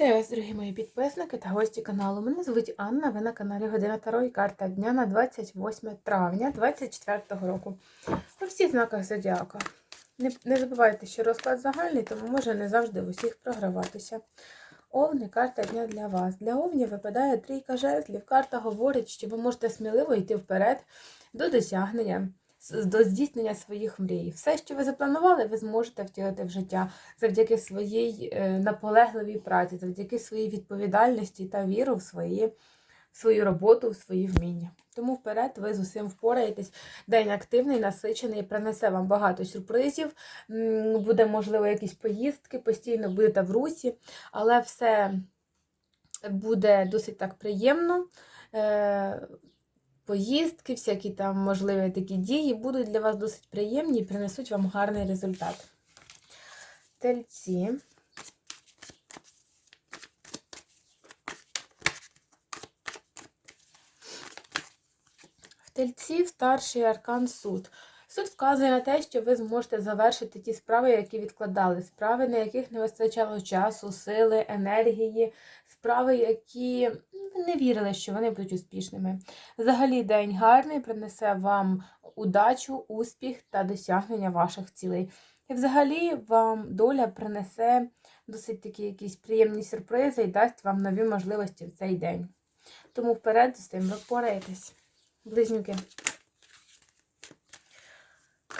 Вітаю вас, дорогі мої підписники та гості каналу. Мене звуть Анна, ви на каналі Година Таро і карта дня на 28 травня 2024 року. У всіх знаках зодіака. Не, не забувайте, що розклад загальний, тому може не завжди в усіх програватися. Овни карта дня для вас. Для овнів випадає трійка жезлів. Карта говорить, що ви можете сміливо йти вперед до досягнення, до здійснення своїх мрій. Все, що ви запланували, ви зможете втілити в життя завдяки своїй е, наполегливій праці, завдяки своїй відповідальності та віру в свої, свою роботу, в свої вміння. Тому вперед ви з усім впораєтесь. День активний, насичений, принесе вам багато сюрпризів. Буде, можливо, якісь поїздки, постійно будете в русі, але все буде досить так приємно. Поїздки, всякі там можливі такі дії будуть для вас досить приємні і принесуть вам гарний результат. Тельці. В тельці старший аркан суд. Суд вказує на те, що ви зможете завершити ті справи, які відкладали, справи, на яких не вистачало часу, сили, енергії, справи, які не вірили, що вони будуть успішними. Взагалі, день гарний принесе вам удачу, успіх та досягнення ваших цілей. І взагалі вам доля принесе досить такі якісь приємні сюрпризи і дасть вам нові можливості в цей день. Тому вперед з тим ви впораєтесь. Близнюки.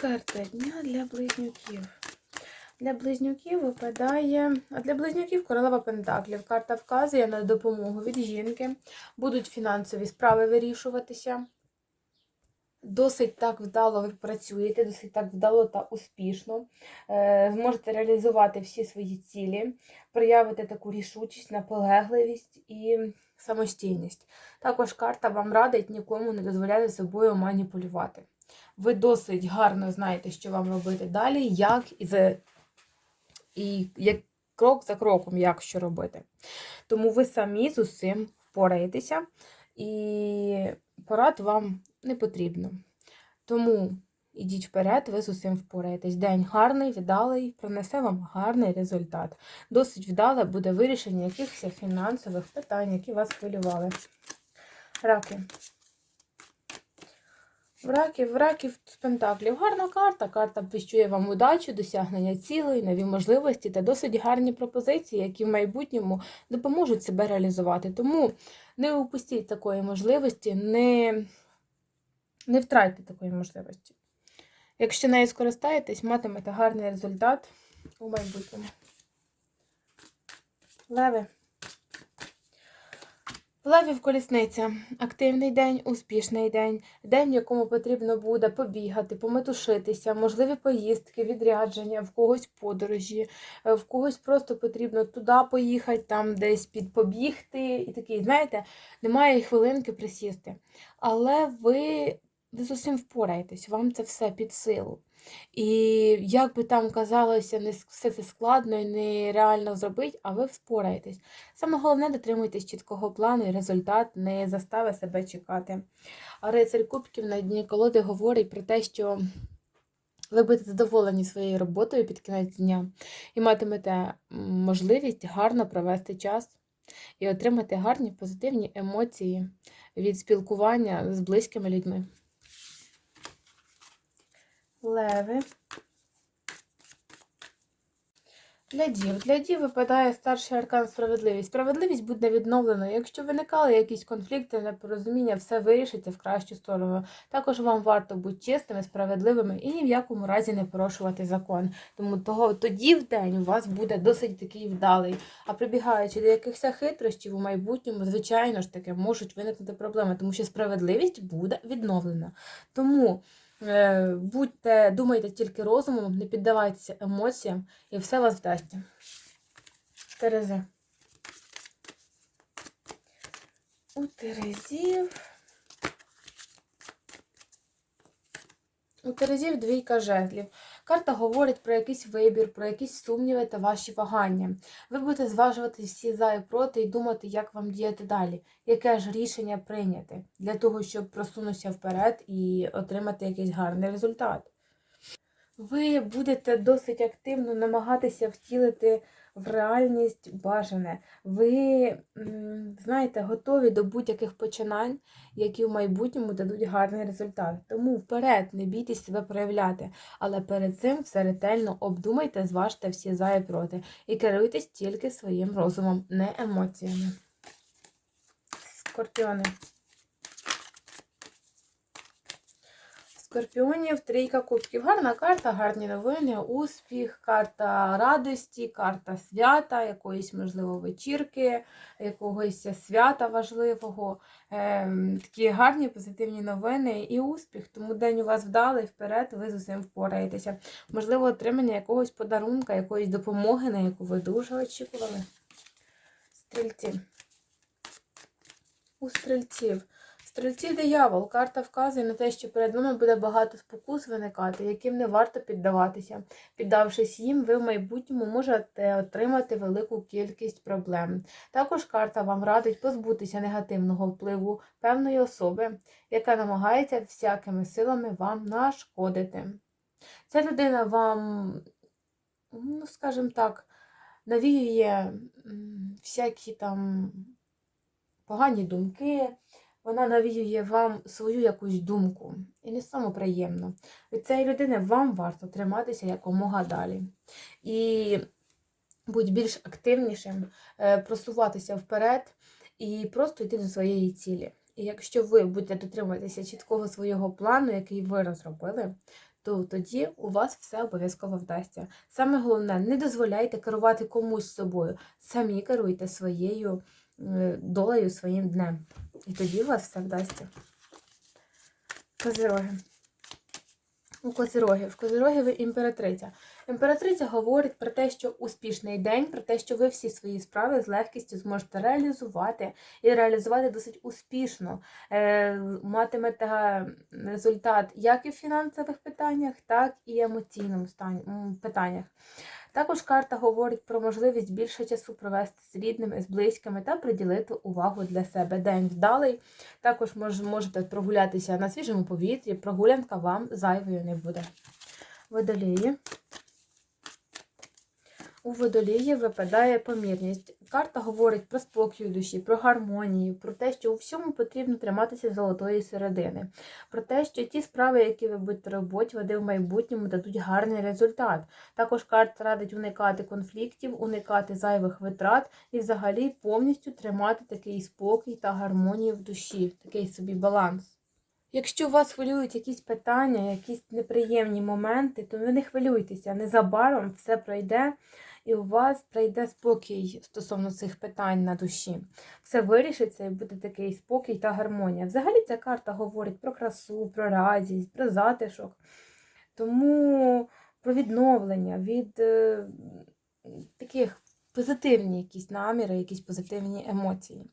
Карта дня для близнюків. Для близнюків випадає. А для близнюків королева Пентаклів. Карта вказує на допомогу від жінки. Будуть фінансові справи вирішуватися. Досить так вдало ви працюєте, досить так вдало та успішно. Е, Зможете реалізувати всі свої цілі, проявити таку рішучість, наполегливість і самостійність. Також карта вам радить нікому не дозволяти собою маніпулювати. Ви досить гарно знаєте, що вам робити далі, як і за і як крок за кроком, як що робити. Тому ви самі з усім впораєтеся, і порад вам не потрібно. Тому ідіть вперед, ви з усім впораєтесь. День гарний, вдалий, принесе вам гарний результат. Досить вдале буде вирішення якихось фінансових питань, які вас хвилювали. Раки. В раків, пентаклів. Гарна карта. Карта віщує вам удачу, досягнення цілей, нові можливості та досить гарні пропозиції, які в майбутньому допоможуть себе реалізувати. Тому не упустіть такої можливості, не, не втратьте такої можливості. Якщо нею скористаєтесь, матимете гарний результат у майбутньому. Леви. Левів колісниця. Активний день, успішний день, день, в якому потрібно буде побігати, пометушитися, можливі поїздки, відрядження, в когось подорожі, е, в когось просто потрібно туди поїхати, там десь під побігти. І такий, знаєте, немає хвилинки присісти. Але ви, ви з усім впораєтесь, вам це все під силу. І як би там казалося, не все це складно і нереально зробити, а ви впораєтесь. Саме головне дотримуйтесь чіткого плану, і результат не заставить себе чекати. А рицарь Кубків на дні колоди говорить про те, що ви будете задоволені своєю роботою під кінець дня і матимете можливість гарно провести час і отримати гарні позитивні емоції від спілкування з близькими людьми. Леви. Для дів. Для дів випадає старший аркан справедливість. Справедливість буде відновлена. Якщо виникали якісь конфлікти, непорозуміння, все вирішиться в кращу сторону. Також вам варто бути чесними, справедливими і ні в якому разі не порушувати закон. Тому того тоді в день у вас буде досить такий вдалий. А прибігаючи до якихось хитрощів у майбутньому, звичайно ж таки, можуть виникнути проблеми, тому що справедливість буде відновлена. Тому. Е, Будьте, думайте тільки розумом, не піддавайтеся емоціям, і все вас вдасться. Терези. У Терезів. У Терезів двійка жезлів. Карта говорить про якийсь вибір, про якісь сумніви та ваші вагання. Ви будете зважувати всі за і проти і думати, як вам діяти далі, яке ж рішення прийняти для того, щоб просунутися вперед і отримати якийсь гарний результат. Ви будете досить активно намагатися втілити в реальність бажане. Ви, знаєте, готові до будь-яких починань, які в майбутньому дадуть гарний результат. Тому вперед, не бійтесь себе проявляти. Але перед цим все ретельно обдумайте, зважте всі за і проти. І керуйтесь тільки своїм розумом, не емоціями. Скорпіони. Скорпіонів трійка кубків. Гарна карта, гарні новини, успіх, карта радості, карта свята, якоїсь, можливо, вечірки, якогось свята важливого. Ем, такі гарні позитивні новини і успіх. Тому день у вас вдалий, вперед, ви з усім впораєтеся. Можливо, отримання якогось подарунка, якоїсь допомоги, на яку ви дуже очікували. Стрільці. У стрільців. Стрільці диявол. Карта вказує на те, що перед вами буде багато спокус виникати, яким не варто піддаватися. Піддавшись їм, ви в майбутньому можете отримати велику кількість проблем. Також карта вам радить позбутися негативного впливу певної особи, яка намагається всякими силами вам нашкодити. Ця людина вам, ну, скажімо так, навіює всякі там погані думки, вона навіює вам свою якусь думку. І не саме приємно. Від цієї людини вам варто триматися якомога далі. І будь більш активнішим, е, просуватися вперед і просто йти до своєї цілі. І якщо ви будете дотримуватися чіткого свого плану, який ви розробили, то тоді у вас все обов'язково вдасться. Саме головне, не дозволяйте керувати комусь собою. Самі керуйте своєю долею, своїм днем. І тоді у вас все вдасться. Козироги. У козирогів. Козирогів ви імператриця. Імператриця говорить про те, що успішний день, про те, що ви всі свої справи з легкістю зможете реалізувати і реалізувати досить успішно. Е, матимете результат як і в фінансових питаннях, так і емоційному питаннях. Також карта говорить про можливість більше часу провести з рідними, з близькими та приділити увагу для себе. День вдалий. Також можете прогулятися на свіжому повітрі, прогулянка вам зайвою не буде. Водолії. У водолії випадає помірність. Карта говорить про спокій душі, про гармонію, про те, що у всьому потрібно триматися золотої середини, про те, що ті справи, які ви будете робити, вони в майбутньому дадуть гарний результат. Також карта радить уникати конфліктів, уникати зайвих витрат і взагалі повністю тримати такий спокій та гармонію в душі, такий собі баланс. Якщо вас хвилюють якісь питання, якісь неприємні моменти, то ви не хвилюйтеся. Незабаром все пройде, і у вас прийде спокій стосовно цих питань на душі. Все вирішиться і буде такий спокій та гармонія. Взагалі ця карта говорить про красу, про радість, про затишок. Тому про відновлення від е, таких позитивні якісь наміри, якісь позитивні емоції.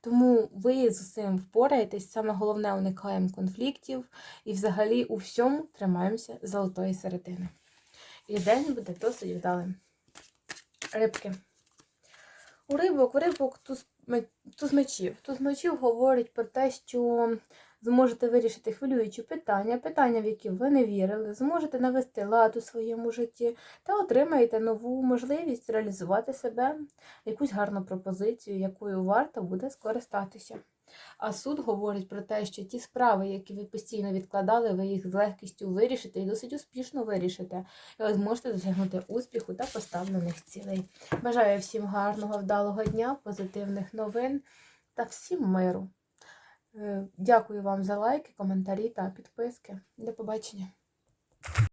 Тому ви з усім впораєтесь, саме головне уникаємо конфліктів і взагалі у всьому тримаємося золотої середини. І день буде досить вдалим. Рибки. У рибок, у рибок туз, ме- мечів. Туз мечів говорить про те, що зможете вирішити хвилюючі питання, питання, в які ви не вірили, зможете навести лад у своєму житті та отримаєте нову можливість реалізувати себе, якусь гарну пропозицію, якою варто буде скористатися. А суд говорить про те, що ті справи, які ви постійно відкладали, ви їх з легкістю вирішите і досить успішно вирішите. І ви зможете досягнути успіху та поставлених цілей. Бажаю всім гарного, вдалого дня, позитивних новин та всім миру. Е, Дякую вам за лайки, коментарі та підписки. До побачення.